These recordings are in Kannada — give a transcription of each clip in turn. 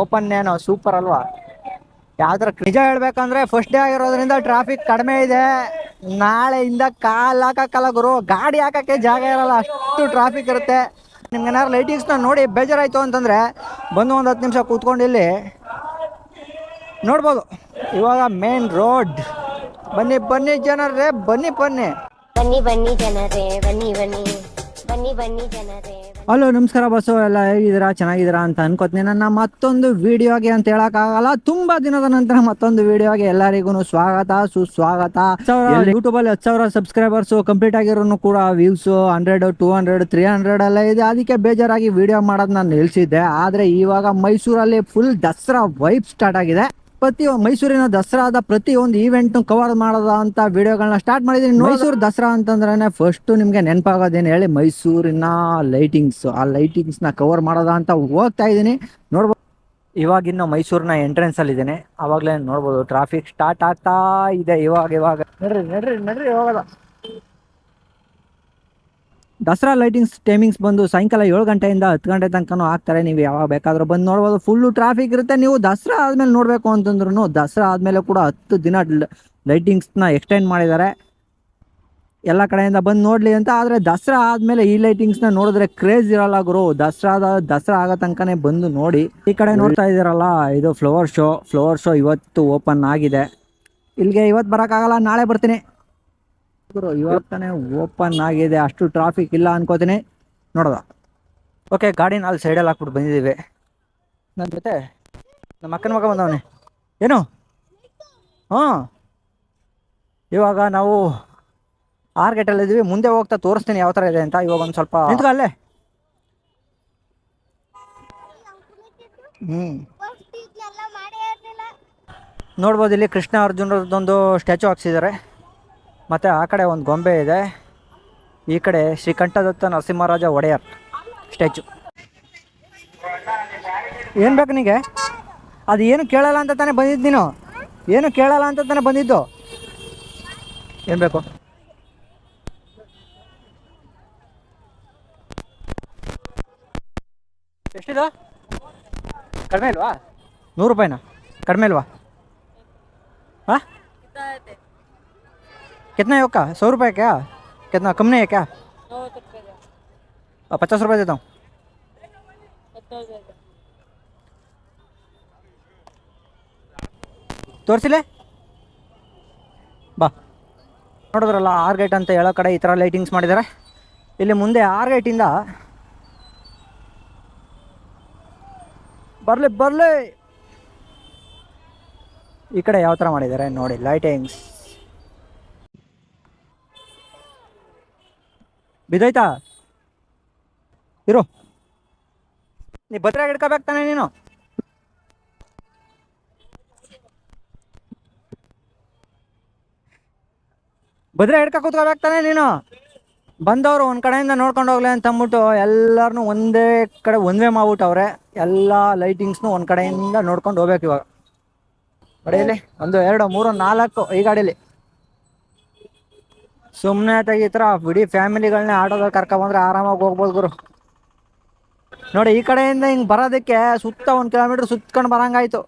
ಓಪನ್ ಏನು? ಸೂಪರ್ ಅಲ್ವಾ? ಯಾವ್ದ್ರ ನಿಜ ಹೇಳ್ಬೇಕಂದ್ರೆ ಫಸ್ಟ್ ಡೇ ಆಗಿರೋದ್ರಿಂದ ಟ್ರಾಫಿಕ್ ಕಡಿಮೆ ಇದೆ. ನಾಳೆಯಿಂದ ಕಾಲ್ ಹಾಕಕ್ಕಲ್ಲ ಗುರು. ಗಾಡಿ ಹಾಕಕ್ಕೆ ಜಾಗ ಇರಲ್ಲ. ಅಷ್ಟು ಟ್ರಾಫಿಕ್ ಇರುತ್ತೆ. ನಿಮ್ಗೆ ಏನಾದ್ರು ಲೈಟಿಂಗ್ಸ್ನ ನೋಡಿ ಬೇಜಾರಾಯ್ತು ಅಂತಂದ್ರೆ ಬಂದು ಒಂದು ಹತ್ತು ನಿಮಿಷ ಕೂತ್ಕೊಂಡು ಇಲ್ಲಿ ನೋಡ್ಬೋದು. ಇವಾಗ ಮೇನ್ ರೋಡ್ ಬನ್ನಿ ಬನ್ನಿ ಜನರೇ, ಬನ್ನಿ ಬನ್ನಿ. ಬನ್ನಿ ಬನ್ನಿ ಜನರೇ, ಬನ್ನಿ ಬನ್ನಿ. ಬನ್ನಿ ಬನ್ನಿ ಜನರೇ ಹಲೋ ನಮಸ್ಕಾರ ಬಸ್ಸು ಎಲ್ಲ ಹೇಗಿದ್ದೀರಾ? ಚೆನ್ನಾಗಿದ್ದೀರಾ ಅಂತ ಅನ್ಕೋತೀನಿ. ನನ್ನ ಮತ್ತೊಂದು ವಿಡಿಯೋಗೆ ಅಂತ ಹೇಳಕ್ಕಾಗಲ್ಲ ತುಂಬಾ ದಿನದ ನಂತರ ಮತ್ತೊಂದು ವಿಡಿಯೋಗೆ ಎಲ್ಲರಿಗೂ ಸ್ವಾಗತ ಸುಸ್ವಾಗತ. ಯೂಟ್ಯೂಬ್ ಅಲ್ಲಿ ಹತ್ತು ಸಾವಿರ ಸಬ್ಸ್ಕ್ರೈಬರ್ಸ್ ಕಂಪ್ಲೀಟ್ ಆಗಿರೋನು ಕೂಡ views hundred two hundred three hundred ಎಲ್ಲ ಇದೆ. ಅದಕ್ಕೆ ಬೇಜಾರಾಗಿ ವಿಡಿಯೋ ಮಾಡೋದು ನಾನು ನಿಲ್ಸಿದ್ದೆ. ಆದ್ರೆ ಇವಾಗ ಮೈಸೂರಲ್ಲಿ ಫುಲ್ ದಸರಾ ವೈಬ್ ಸ್ಟಾರ್ಟ್ ಆಗಿದೆ. ಪ್ರತಿ ಮೈಸೂರಿನ ದಸರಾದ ಪ್ರತಿ ಒಂದು ಈವೆಂಟ್ ಕವರ್ ಮಾಡೋದ ಅಂತ ವಿಡಿಯೋಗಳನ್ನ ಸ್ಟಾರ್ಟ್ ಮಾಡಿದೀನಿ. ಮೈಸೂರು ದಸರಾ ಅಂತಂದ್ರೆ ಫಸ್ಟ್ ನಿಮ್ಗೆ ನೆನಪಾಗೋದೇನು ಹೇಳಿ ಮೈಸೂರಿನ ಲೈಟಿಂಗ್ಸ್ ಆ ಲೈಟಿಂಗ್ಸ್ನ ಕವರ್ ಮಾಡೋದ ಅಂತ ಹೋಗ್ತಾ ಇದ್ದೀನಿ. ನೋಡ್ಬೋದು ಇವಾಗ ಇನ್ನು ಮೈಸೂರಿನ ಎಂಟ್ರೆನ್ಸ್ ಅಲ್ಲಿ ಇದ್ದೇನೆ. ಅವಾಗಲೇ ನೋಡ್ಬೋದು ಟ್ರಾಫಿಕ್ ಸ್ಟಾರ್ಟ್ ಆಗ್ತಾ ಇದೆ ಇವಾಗ ಇವಾಗ. ನಡ್ರಿ ನಡ್ರಿ ನಡ್ರಿ ಹೋಗದ. ದಸರಾ ಲೈಟಿಂಗ್ಸ್ ಟೈಮಿಂಗ್ಸ್ ಬಂದು ಸಾಯಂಕಾಲ ಏಳು ಗಂಟೆಯಿಂದ ಹತ್ತು ಗಂಟೆ ತನಕನೂ ಆಗ್ತಾರೆ. ನೀವು ಯಾವಾಗ ಬೇಕಾದರೂ ಬಂದು ನೋಡ್ಬೋದು. ಫುಲ್ಲು ಟ್ರಾಫಿಕ್ ಇರುತ್ತೆ. ನೀವು ದಸರಾ ಆದಮೇಲೆ ನೋಡಬೇಕು ಅಂತಂದ್ರೂ ದಸರಾ ಆದಮೇಲೆ ಕೂಡ ಹತ್ತು ದಿನ ಲೈಟಿಂಗ್ಸ್ನ ಎಕ್ಸ್ಟೆಂಡ್ ಮಾಡಿದ್ದಾರೆ. ಎಲ್ಲ ಕಡೆಯಿಂದ ಬಂದು ನೋಡಲಿ ಅಂತ. ಆದರೆ ದಸರಾ ಆದಮೇಲೆ ಈ ಲೈಟಿಂಗ್ಸ್ನ ನೋಡಿದ್ರೆ ಕ್ರೇಜ್ ಇರಲ್ಲ ಗುರು. ದಸರಾದ, ದಸರಾ ಆಗೋ ತನಕನೇ ಬಂದು ನೋಡಿ. ಈ ಕಡೆ ನೋಡ್ತಾ ಇದ್ದೀರಲ್ಲ, ಇದು ಫ್ಲವರ್ ಶೋ ಫ್ಲವರ್ ಶೋ ಇವತ್ತು ಓಪನ್ ಆಗಿದೆ. ಇಲ್ಲಿಗೆ ಇವತ್ತು ಬರೋಕ್ಕಾಗಲ್ಲ. ನಾಳೆ ಬರ್ತೀನಿ. ಗುರು, ಇವತ್ತಾನೆ ಓಪನ್ ಆಗಿದೆ, ಅಷ್ಟು ಟ್ರಾಫಿಕ್ ಇಲ್ಲ ಅನ್ಕೋತೀನಿ. ನೋಡೋದ ಓಕೆ ಗಾಡಿನ ಅಲ್ಲಿ ಸೈಡಲ್ಲಿ ಹಾಕ್ಬಿಟ್ಟು ಬಂದಿದ್ದೀವಿ. ನನ್ನ ಜೊತೆ? ನಮ್ಮ ಅಕ್ಕನ ಮಗ ಬಂದವನೇ. ಏನು? ಹಾಂ. ಇವಾಗ ನಾವು ಆರು ಗೇಟಲ್ಲಿ ಇದ್ದೀವಿ. ಮುಂದೆ ಹೋಗ್ತಾ ತೋರಿಸ್ತೀನಿ ಯಾವ ಥರ ಇದೆ ಅಂತ. ಇವಾಗ ಒಂದು ಸ್ವಲ್ಪ ನಿಂತ್ಕೊ ಅಲ್ಲೇ. ಹ್ಞೂ ನೋಡ್ಬೋದು ಇಲ್ಲಿ ಕೃಷ್ಣ ಅರ್ಜುನರದೊಂದು ಸ್ಟ್ಯಾಚು ಹಾಕ್ಸಿದ್ದಾರೆ. ಮತ್ತು ಆ ಕಡೆ ಒಂದು ಗೊಂಬೆ ಇದೆ. ಈ ಕಡೆ ಶ್ರೀಕಂಠದತ್ತ ನರಸಿಂಹರಾಜ ಒಡೆಯರ್ ಸ್ಟ್ಯಾಚು. ಏನು ಬೇಕು ನಿನಗೆ ಅದು ಏನು ಕೇಳಲ್ಲ ಅಂತ ತಾನೇ ಬಂದಿದ್ದು ನೀನು? ಏನು ಕೇಳಲ್ಲ ಅಂತ ತಾನೇ ಬಂದಿದ್ದು? ಏನು ಬೇಕು? ಎಷ್ಟಿದು? ಕಡಿಮೆ ಇಲ್ವಾ? ನೂರು ರೂಪಾಯಿನ? ಕಡಿಮೆ ಇಲ್ವಾ? ಹಾಂ कितना है का सौ रुपये क्या कितना कम नहीं है क्या आ, पचास रुपये देता हूँ ತೋರಿಸಿಲೆ ಬಾ ನೋಡಿದ್ರಲ್ಲ ಆರ್ ಗೇಟ್ ಅಂತ ಹೇಳೋ ಕಡೆ ಈ ಥರ ಲೈಟಿಂಗ್ಸ್ ಮಾಡಿದ್ದಾರೆ ಇಲ್ಲಿ ಮುಂದೆ ಆರ್ ಗೇಟಿಂದ ಬರಲಿ ಬರಲಿ ಈ ಕಡೆ ಯಾವ ಥರ ಮಾಡಿದ್ದಾರೆ ನೋಡಿ ಲೈಟಿಂಗ್ಸ್ ಬಿದ್ದೋಯ್ತಾ? ಇರು. ನೀ ಭದ್ರಾಗ ಹಿಡ್ಕೋಬೇಕು ತಾನೆ ನೀನು? ಭದ್ರ ಹಿಡ್ಕ ಕೂತ್ಕೋಬೇಕು ತಾನೆ ನೀನು? ಬಂದವರು ಒಂದ್ ಕಡೆಯಿಂದ ನೋಡ್ಕೊಂಡು ಹೋಗ್ಲಿ ಅಂತ ಅಂದ್ಬಿಟ್ಟು ಎಲ್ಲರನ್ನೂ ಒಂದೇ ಕಡೆ ಒಂದೇ ಮಾಡ್ಬಿಟ್ಟವ್ರೆ ಎಲ್ಲ ಲೈಟಿಂಗ್ಸ್ನು ಒಂದ್ ಕಡೆಯಿಂದ ನೋಡ್ಕೊಂಡು ಹೋಗ್ಬೇಕು ಇವಾಗ. ಒಂದು, ಎರಡು, ಮೂರು, ನಾಲ್ಕು ಈ ಗಾಡೀಲಿ. ಸುಮ್ಮನೆ ಆತಾಗ ಈ ಥರ ಇಡೀ ಫ್ಯಾಮಿಲಿಗಳನ್ನೇ ಆಟೋದಲ್ಲಿ ಕರ್ಕೊಬಂದ್ರೆ ಆರಾಮಾಗಿ ಹೋಗ್ಬೋದು ಗುರು. ನೋಡಿ ಈ ಕಡೆಯಿಂದ ಹಿಂಗೆ ಬರೋದಕ್ಕೆ ಸುತ್ತ ಒಂದು ಕಿಲೋಮೀಟ್ರ್ ಸುತ್ಕೊಂಡು ಬರಂಗಾಯ್ತು.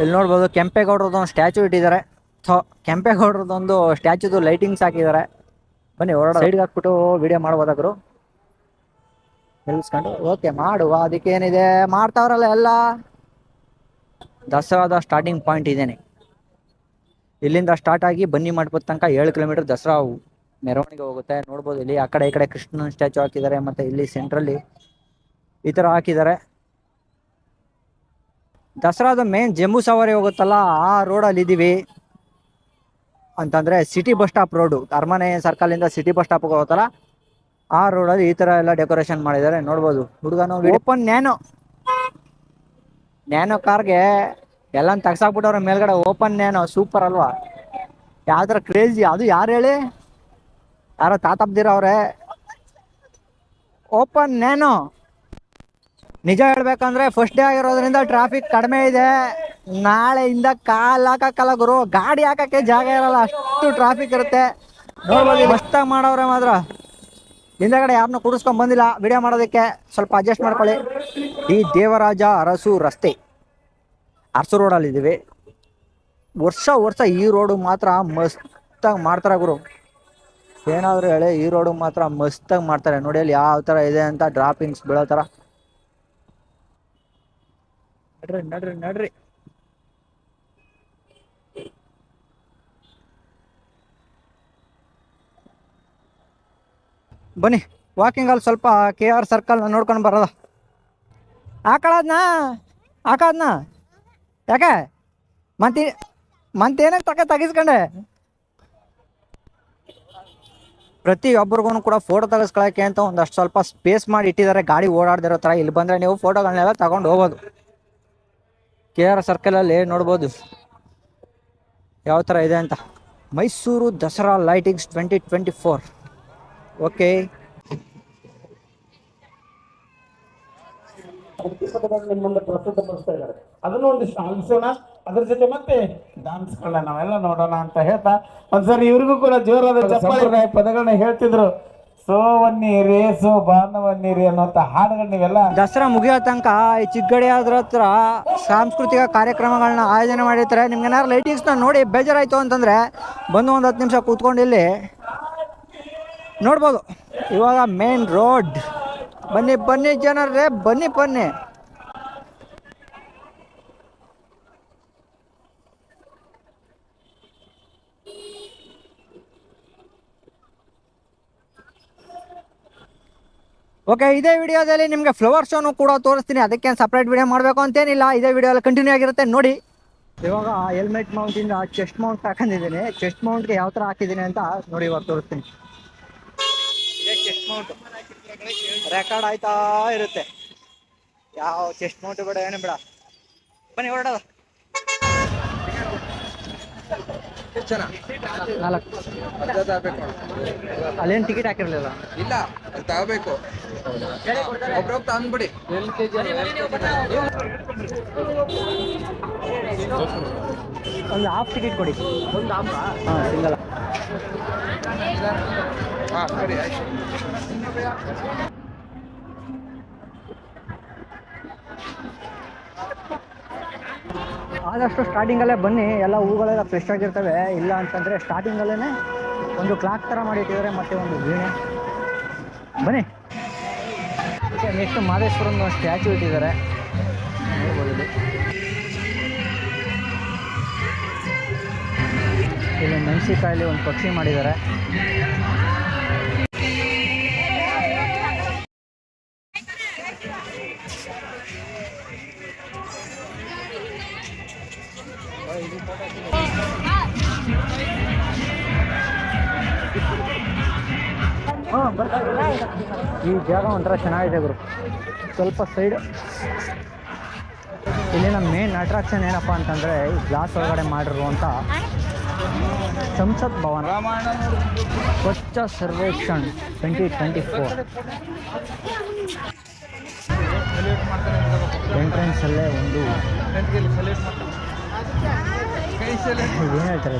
ಇಲ್ಲಿ ನೋಡ್ಬೋದು ಕೆಂಪೇಗೌಡ್ರದ್ದು ಒಂದು ಸ್ಟ್ಯಾಚು ಇಟ್ಟಿದ್ದಾರೆ. ಥೋ ಕೆಂಪೇಗೌಡ್ರದ್ದೊಂದು ಸ್ಟ್ಯಾಚುದು ಲೈಟಿಂಗ್ಸ್ ಹಾಕಿದ್ದಾರೆ. ಬನ್ನಿ ಹೊರಡ ಸೈಡ್ಗೆ ಹಾಕ್ಬಿಟ್ಟು ವಿಡಿಯೋ ಮಾಡ್ಬೋದಾಗ್ರು ನಿಲ್ಸ್ಕೊಂಡು. ಓಕೆ ಮಾಡುವ. ಅದಕ್ಕೇನಿದೆ? ಮಾಡ್ತಾವ್ರಲ್ಲ ಎಲ್ಲ. ದಸರಾದ ಸ್ಟಾರ್ಟಿಂಗ್ ಪಾಯಿಂಟ್ ಇದೇನೆ. ಇಲ್ಲಿಂದ ಸ್ಟಾರ್ಟ್ ಆಗಿ ಬನ್ನಿ ಮಂಟಪದ ತನಕ ಏಳು ಕಿಲೋಮೀಟರ್ ದಸರಾ ಮೆರವಣಿಗೆ ಹೋಗುತ್ತೆ. ನೋಡ್ಬೋದು ಇಲ್ಲಿ ಆ ಕಡೆ ಈ ಕಡೆ ಕೃಷ್ಣನ ಸ್ಟ್ಯಾಚು ಹಾಕಿದ್ದಾರೆ ಮತ್ತೆ ಇಲ್ಲಿ ಸೆಂಟ್ರಲ್ಲಿ ಈ ಥರ ಹಾಕಿದ್ದಾರೆ. ದಸರಾದ ಮೇನ್ ಜಂಬೂ ಸವಾರಿ ಹೋಗುತ್ತಲ್ಲ ಆ ರೋಡಲ್ಲಿ ಇದ್ದೀವಿ ಅಂತಂದ್ರೆ ಸಿಟಿ ಬಸ್ ಸ್ಟಾಪ್ ರೋಡು ಅರಮನೆ ಸರ್ಕಲ್ ಇಂದ ಸಿಟಿ ಬಸ್ ಸ್ಟಾಪ್ ಹೋಗುತ್ತಲ್ಲ ಆ ರೋಡಲ್ಲಿ ಈ ತರ ಎಲ್ಲ ಡೆಕೋರೇಷನ್ ಮಾಡಿದ್ದಾರೆ. ನೋಡ್ಬೋದು ಹುಡುಗನು ಓಪನ್ ನ್ಯಾನೋ. ನ್ಯಾನೋ ಕಾರ್ಗೆ ಎಲ್ಲ ತಗ್ಸಾಕ್ಬಿಟ್ಟವ್ರ ಮೇಲ್ಗಡೆ ಓಪನ್ ಏನು ಸೂಪರ್ ಅಲ್ವಾ? ಯಾವ್ದಾರ ಕ್ರೇಜಿ ಅದು ಯಾರು ಹೇಳಿ? ಯಾರೋ ತಾತಬ್ದಿರವ್ರೆ ಓಪನ್ ನೇನು ನಿಜ ಹೇಳ್ಬೇಕಂದ್ರೆ ಫಸ್ಟ್ ಡೇ ಆಗಿರೋದ್ರಿಂದ ಟ್ರಾಫಿಕ್ ಕಡಿಮೆ ಇದೆ. ನಾಳೆಯಿಂದ ಕಾಲ್ ಹಾಕಕ್ಕಲ್ಲ ಗುರು ಗಾಡಿ ಹಾಕಕ್ಕೆ ಜಾಗ ಇರಲ್ಲ ಅಷ್ಟು ಟ್ರಾಫಿಕ್ ಇರುತ್ತೆ. ನೋಡ್ಬೋದು. ಮಸ್ತಾಗಿ ಮಾಡವ್ರೆ ಮಾತ್ರ. ಹಿಂದೆಗಡೆ ಯಾರನ್ನೂ ಕೂಡಿಸ್ಕೊಂಡ್ ಬಂದಿಲ್ಲ ವಿಡಿಯೋ ಮಾಡೋದಕ್ಕೆ ಸ್ವಲ್ಪ ಅಡ್ಜಸ್ಟ್ ಮಾಡ್ಕೊಳ್ಳಿ. ಈ ದೇವರಾಜ ಅರಸು ರಸ್ತೆ. ಅರ್ಸು ರೋಡಲ್ಲಿ ಇದ್ದೀವಿ. ವರ್ಷ ವರ್ಷ ಈ ರೋಡು ಮಾತ್ರ ಮಸ್ತಾಗಿ ಮಾಡ್ತಾರೆ ಗುರು. ಏನಾದರೂ ಹೇಳಿ ಈ ರೋಡು ಮಾತ್ರ ಮಸ್ತಾಗಿ ಮಾಡ್ತಾರೆ. ನೋಡಿ ಅಲ್ಲಿ ಯಾವ ಥರ ಇದೆ ಅಂತ ಡ್ರಾಪಿಂಗ್ಸ್ ಬೀಳೋ ಥರ ನಡ್ರಿ ನಡ್ರಿ ನಡ್ರಿ. ಬನ್ನಿ ವಾಕಿಂಗ್ ಅಲ್ಲಿ ಸ್ವಲ್ಪ ಕೆ ಆರ್ ಸರ್ಕಲ್ನ ನೋಡ್ಕೊಂಡು ಬರೋದ. ಹಾಕಳದ್ನಾ? ಹಾಕದ್ನಾ? ಯಾಕೆ? ಮತ್ತೆ ಮತ್ತೇನಕ್ಕೆ ತಕ ತೆಗಿಸ್ಕೊಂಡೆ? ಪ್ರತಿಯೊಬ್ಬರಿಗೂ ಕೂಡ ಫೋಟೋ ತೆಗೆಸ್ಕೊಳಕ್ಕೆ ಅಂತ ಒಂದಷ್ಟು ಸ್ವಲ್ಪ ಸ್ಪೇಸ್ ಮಾಡಿ ಇಟ್ಟಿದ್ದಾರೆ. ಗಾಡಿ ಓಡಾಡ್ದಿರೋ ತರ ಇಲ್ಲಿ ಬಂದ್ರೆ ನೀವು ಫೋಟೋಗಳನ್ನೆಲ್ಲ ತಗೊಂಡು ಹೋಗೋದು. ಕೆ ಆರ್ ಸರ್ಕಲಲ್ಲಿ ನೋಡ್ಬೋದು. ಯಾವ ತರ ಇದೆ ಅಂತ. Mysuru Dasara lightings twenty twenty four okay ಪ್ರಸ್ತುತ ಅದನ್ನು ಒಂದಿಷ್ಟು ಆಲಿಸೋಣ ಅದ್ರ ಜೊತೆ ಮತ್ತೆ ಡಾನ್ಸ್ಗಳನ್ನ ನಾವೆಲ್ಲ ನೋಡೋಣ ಅಂತ ಹೇಳ್ತಾ ಒಂದ್ಸರಿ ಇವ್ರಿಗೂ ಕೂಡ ಜೋರಾದ ಸಂಪ್ರದಾಯ ಪದಗಳನ್ನ ಹೇಳ್ತಿದ್ರು. ಸೋವನ್ನೀರಿ ಸೋ ಬಾನವನ್ನೀರಿ ಅನ್ನುವಂತ ಹಾಡುಗಳು ನೀವೆಲ್ಲ ದಸರಾ ಮುಗಿಯೋ ತನಕ ಈ ಚಿಕ್ಕಗಡಿ ಅದ್ರ ಹತ್ರ ಸಾಂಸ್ಕೃತಿಕ ಕಾರ್ಯಕ್ರಮಗಳನ್ನ ಆಯೋಜನೆ ಮಾಡಿರ್ತಾರೆ. ನಿಮ್ಗೆ ಏನಾರು ಲೈಟಿಂಗ್ಸ್ನ ನೋಡಿ ಬೇಜಾರಾಯ್ತು ಅಂತಂದ್ರೆ ಬಂದು ಒಂದು ಹತ್ತು ನಿಮಿಷ ಕೂತ್ಕೊಂಡು ಇಲ್ಲಿ ನೋಡ್ಬೋದು. ಇವಾಗ ಮೇನ್ ರೋಡ್ ಬನ್ನಿ ಬನ್ನಿ ಜನರೇ ಬನ್ನಿ ಬನ್ನಿ. ಓಕೆ ಇದೇ ವಿಡಿಯೋದಲ್ಲಿ ನಿಮಗೆ ಫ್ಲವರ್ ಶೋನು ಕೂಡ ತೋರಿಸ್ತೀನಿ. ಅದಕ್ಕೆ ಸಪ್ರೇಟ್ ವಿಡಿಯೋ ಮಾಡಬೇಕು ಅಂತೇನಿಲ್ಲ. ಇದೇ ವಿಡಿಯೋಲ್ಲಿ ಕಂಟಿನ್ಯೂ ಆಗಿರುತ್ತೆ. ನೋಡಿ. ಇವಾಗ ಹೆಲ್ಮೆಟ್ ಮೌಂಟಿಂದ ಚೆಸ್ಟ್ ಮೌಂಟ್ ಹಾಕೊಂಡಿದ್ದೀನಿ. ಚೆಸ್ಟ್ ಮೌಂಟ್ಗೆ ಯಾವ ಥರ ಹಾಕಿದ್ದೀನಿ ಅಂತ ನೋಡಿ ಇವಾಗ ತೋರಿಸ್ತೀನಿ. ಚೆಸ್ಟ್ ಮೌಂಟ್ ರೆಕಾರ್ಡ್ ಆಯ್ತಾ ಇರುತ್ತೆ. ಯಾವ ಚೆಸ್ಟ್ ಮೌಂಟ್ ಬೇಡ, ಏನು ಬೇಡ. ಬನ್ನಿ ಹೊರಡೋದು. ನಾಲ್ಕು. ಅಲ್ಲೇನು ಟಿಕೆಟ್ ಹಾಕಿರಲಿಲ್ಲ? ಇಲ್ಲ ಅದು ತಗೋಬೇಕು. ಒಬ್ರೊಬ್ಬ ತಂದ್ಬಿಡಿ. ಒಂದು ಹಾಫ್ ಟಿಕೆಟ್ ಕೊಡಿ. ಒಂದು ಹಾಫ್ ಹಾಂ ಸಿಂಗಲ್. ಹಾಂ ಸರಿ ಆಯ್ತು. ಆದಷ್ಟು ಸ್ಟಾರ್ಟಿಂಗಲ್ಲೇ ಬನ್ನಿ, ಎಲ್ಲ ಹೂಗಳೆಲ್ಲ ಫ್ರೆಶ್ ಆಗಿರ್ತವೆ. ಇಲ್ಲ ಅಂತಂದರೆ ಸ್ಟಾರ್ಟಿಂಗಲ್ಲೇ ಒಂದು ಕ್ಲಾಕ್ ಥರ ಮಾಡಿಟ್ಟಿದ್ದಾರೆ ಮತ್ತು ಒಂದು ವೀಣೆ. ಬನ್ನಿ. ನೆಕ್ಸ್ಟ್ ಮಾದೇಶ್ವರನ ಸ್ಟ್ಯಾಚು ಇಟ್ಟಿದ್ದಾರೆ. ಇಲ್ಲಿ ಮೆಣಸಿಕಾಯಲ್ಲಿ ಒಂದು ಪಕ್ಷಿ ಮಾಡಿದ್ದಾರೆ. ಈ ಜಾಗ ಒಂಥರ ಚೆನ್ನಾಗಿದೆ ಗುರು. ಸ್ವಲ್ಪ ಸೈಡ್ ಇಲ್ಲಿನ ಮೇನ್ ಅಟ್ರಾಕ್ಷನ್ ಏನಪ್ಪ ಅಂತಂದರೆ ಈ ಗ್ಲಾಸ್ ಒಳಗಡೆ ಮಾಡಿರುವಂಥ Sansad Bhavan. Swachh Survekshan twenty twenty four ಎಂಟ್ರೆನ್ಸಲ್ಲೇ ಒಂದು ಏನು ಹೇಳ್ತಾರೆ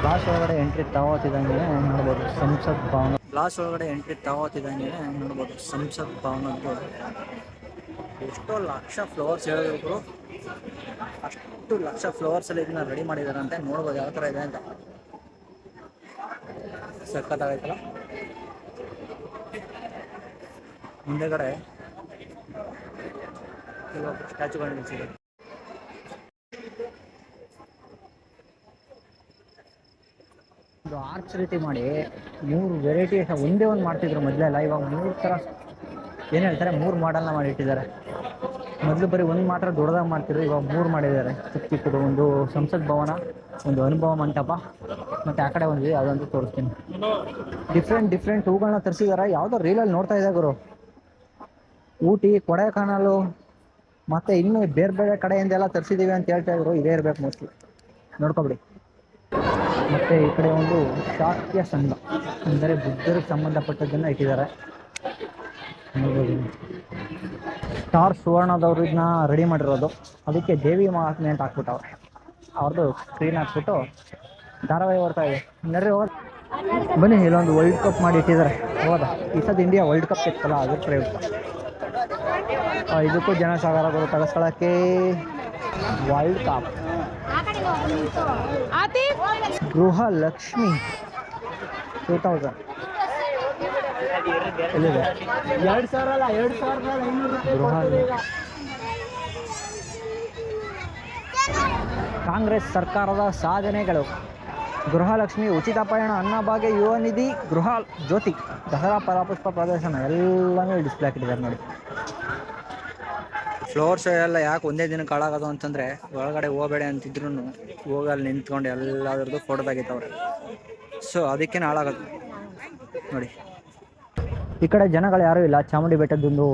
ಗ್ಲಾಸ್ ಒಳಗಡೆ ಎಂಟ್ರಿ ತಗೋತಿದ್ದಂಗೆ ನೋಡ್ಬೋದು ಸಂಸತ್ ಭವನ ಗ್ಲಾಸ್ ಒಳಗಡೆ ಎಂಟ್ರಿ ತಗೋತಿದ್ದಂಗೆ ನೋಡ್ಬೋದು ಸಂಸತ್ ಭವನದ್ದು ಎಷ್ಟೋ ಲಕ್ಷ ಫ್ಲವರ್ಸ್ ಹೇಳಿದ್ರು ಅಷ್ಟು ಲಕ್ಷ ಫ್ಲವರ್ಸಲ್ಲಿ ಇದನ್ನ ರೆಡಿ ಮಾಡಿದಾರಂತೆ. ನೋಡ್ಬೋದು ಯಾವ ತರ ಇದೆ ಅಂತ. ಸಖತ್ತಾಗೈತಲ್ಲ. ಮುಂದೆಗಡೆ ಕೆಲವೊಬ್ಬರು ಸ್ಟ್ಯಾಚುಗಳು ನಿಲ್ಸಿದ್ದಾರೆ. ಒಂದು ಆರ್ಚ್ ರೀತಿ ಮಾಡಿ ಮೂರು ವೆರೈಟಿ ಒಂದೇ ಒಂದು ಮಾಡ್ತಿದ್ರು ಮೊದಲೆಲ್ಲ. ಇವಾಗ ಮೂರು ಥರ ಏನು ಹೇಳ್ತಾರೆ? ಮೂರು ಮಾಡಲ್ನ ಮಾಡಿ ಇಟ್ಟಿದ್ದಾರೆ. ಮೊದಲು ಬರೀ ಒಂದು ಮಾತ್ರ ದೊಡ್ಡದಾಗಿ ಮಾಡ್ತಿದ್ರು, ಇವಾಗ ಮೂರು ಮಾಡಿದ್ದಾರೆ. ಚಿಕ್ಕ ಚಿಕ್ಕದು ಒಂದು ಸಂಸತ್ ಭವನ, ಒಂದು ಅನುಭವ ಮಂಟಪ, ಮತ್ತು ಆ ಕಡೆ ಒಂದು ಅದೊಂದು ತೋರಿಸ್ತೀನಿ. ಡಿಫ್ರೆಂಟ್ ಡಿಫ್ರೆಂಟ್ ಹೂಗಳನ್ನ ತರಿಸಿದ್ದಾರೆ ಯಾವುದೋ ರೀಲಲ್ಲಿ ನೋಡ್ತಾ ಇದೆ ಗುರು. ಊಟಿ, ಕೊಡೆಕಾನಲು, ಮತ್ತು ಇನ್ನೂ ಬೇರೆ ಬೇರೆ ಕಡೆಯಿಂದೆಲ್ಲ ತರಿಸಿದ್ದೀವಿ ಅಂತ ಹೇಳ್ತಾ ಇದ್ರು. ಇದೇ ಇರಬೇಕು ಮೋಸ್ಟ್ಲಿ ನೋಡ್ಕೊಬಿಡಿ. ಮತ್ತು ಈ ಕಡೆ ಒಂದು ಶಾಕ್ಯ ಸಂಘ, ಅಂದರೆ ಬುದ್ಧರಿಗೆ ಸಂಬಂಧಪಟ್ಟದ್ದನ್ನು ಇಟ್ಟಿದ್ದಾರೆ. ಸ್ಟಾರ್ ಸುವರ್ಣದವ್ರು ಇದನ್ನ ರೆಡಿ ಮಾಡಿರೋದು. ಅದಕ್ಕೆ ದೇವಿ ಮಹಾತ್ಮೆ ಅಂತ ಹಾಕ್ಬಿಟ್ಟವ್ರೆ. ಅವ್ರದ್ದು ಸ್ಕ್ರೀನ್ ಹಾಕ್ಬಿಟ್ಟು ಧಾರಾವಾಹಿ ಓಡ್ತಾ ಇದೆ. ನಡ್ರಿ ಹೋಗೋದು ಬನ್ನಿ, ಇಲ್ಲೊಂದು ವರ್ಲ್ಡ್ ಕಪ್ ಮಾಡಿ ಇಟ್ಟಿದ್ದಾರೆ. ಹೋದ ಈ ಸದ್ ಇಂಡಿಯಾ ವರ್ಲ್ಡ್ ಕಪ್ ಇತ್ತಲ್ಲ ಅದ್ರ ಪ್ರಯುಕ್ತ. ಇದಕ್ಕೂ ಜನ ಸಾಗರ ಬರುತ್ತೆ ಸ್ಥಳಕ್ಕೆ world cup Gruhalakshmi two thousand ಎಲ್ಲಿದೆ? ಎರಡು ಸಾವಿರ ಅಲ್ಲ ಎರಡು ಸಾವಿರದ ಗೃಹ ಕಾಂಗ್ರೆಸ್ ಸರ್ಕಾರದ ಸಾಧನೆಗಳು. ಗೃಹಲಕ್ಷ್ಮಿ ಉಚಿತ ಪಯಣ ಅನ್ನಭಾಗ್ಯ ಯುವ ನಿಧಿ ಗೃಹ ಜ್ಯೋತಿ ದಸರಾ ಪರಾಪುಷ್ಪ ಪ್ರದರ್ಶನ ಎಲ್ಲನೂ ಡಿಸ್ಪ್ಲೇ ಹಾಕಿದ್ದಾರೆ ನೋಡಿ. ಫ್ಲೋರ್ ಶೋ ಎಲ್ಲ ಯಾಕೆ ಒಂದೇ ದಿನಕ್ಕೆ ಹಾಳಾಗೋದು ಅಂತಂದರೆ ಒಳಗಡೆ ಹೋಗಬೇಡಿ ಅಂತಿದ್ರು ಹೋಗಿ ಅಲ್ಲಿ ನಿಂತ್ಕೊಂಡು ಎಲ್ಲದ್ರದ್ದು ಫೋಟೋ ತೆಗಿತವ್ರೆ. ಸೊ ಅದಕ್ಕೇನೆ ಹಾಳಾಗೋದು. ನೋಡಿ. ಈ ಕಡೆ ಜನಗಳು ಯಾರೂ ಇಲ್ಲ. ಚಾಮುಂಡಿ ಬೆಟ್ಟದ್ದೊಂದು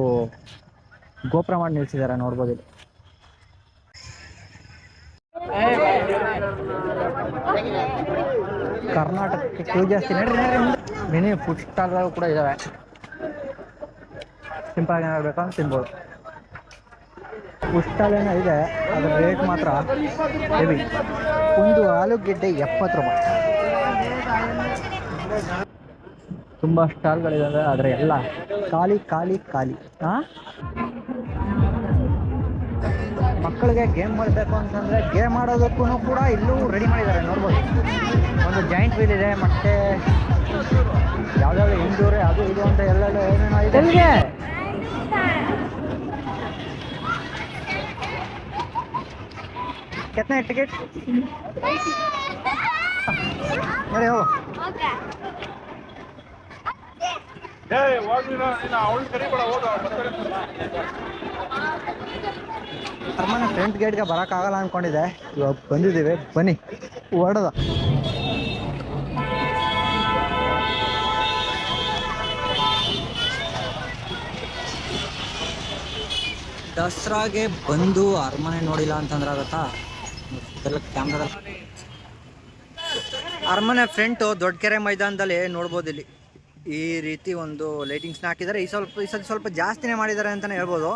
ಗೋಪುರ ಮಾಡಿ ನಿಲ್ಸಿದ್ದಾರೆ ನೋಡ್ಬೋದು ಕರ್ನಾಟಕಕ್ಕೆ ಕ್ಯೂ ಜಾಸ್ತಿ ನಡ್ರಿ ಮಿನಿ ಫುಡ್ ಸ್ಟಾಲ್ಗಳು ಕೂಡ ಇದ್ದಾವೆ ಆಗಿ ಅಂತ ತಿನ್ಬೋದು. ಏನೋ ಇದೆ ಅದ್ರ ರೇಟ್ ಮಾತ್ರ ಹೆವಿ ಒಂದು ಆಲೂಗೆಡ್ಡೆ ಎಪ್ಪತ್ತು ರೂಪಾಯಿ. ತುಂಬ ಸ್ಟಾಲ್ಗಳಿದ್ದಾವೆ ಆದರೆ ಎಲ್ಲ ಖಾಲಿ ಖಾಲಿ ಖಾಲಿ. ಹಾಂ ಮಕ್ಕಳಿಗೆ ಗೇಮ್ ಮಾಡಬೇಕು ಅಂತಂದರೆ ಗೇಮ್ ಆಡೋದಕ್ಕೂ ಕೂಡ ಇಲ್ಲೂ ರೆಡಿ ಮಾಡಿದ್ದಾರೆ ನೋಡ್ಬೋದು. ಒಂದು ಜಾಯಿಂಟ್ ವೀಲ್ ಇದೆ ಮತ್ತೆ ಯಾವ್ದಾದ್ರು ಇಂಡೋರ್ ಅದು ಇದು ಅಂತ ಎಲ್ಲೆಲ್ಲ ಏನೇನೋ ಇದೆ. ಕೆತ್ತನೆ टिकट अरे हो ಅರಮನೆ ಫ್ರಂಟ್ ಗೇಟ್ಗೆ ಬರೋಕ್ಕಾಗಲ್ಲ ಅಂದ್ಕೊಂಡಿದ್ದೆ ಇವಾಗ ಬಂದಿದ್ದೀವಿ ಬನ್ನಿ. ಹೊಡೆದ ದಸರಾಗೆ ಬಂದು ಅರಮನೆ ನೋಡಿಲ್ಲ ಅಂತಂದ್ರೆ ಆಗತ್ತಾ? ಅರಮನೆ ಫ್ರಂಟು ದೊಡ್ಡಕೆರೆ ಮೈದಾನದಲ್ಲಿ ನೋಡ್ಬೋದು ಇಲ್ಲಿ. ಈ ರೀತಿ ಒಂದು ಲೈಟಿಂಗ್ಸ್ನ ಹಾಕಿದ್ದಾರೆ. ಈ ಸ್ವಲ್ಪ ಈ ಸ್ವಲ್ಪ ಜಾಸ್ತಿನೇ ಮಾಡಿದ್ದಾರೆ ಅಂತಲೇ ಹೇಳ್ಬೋದು.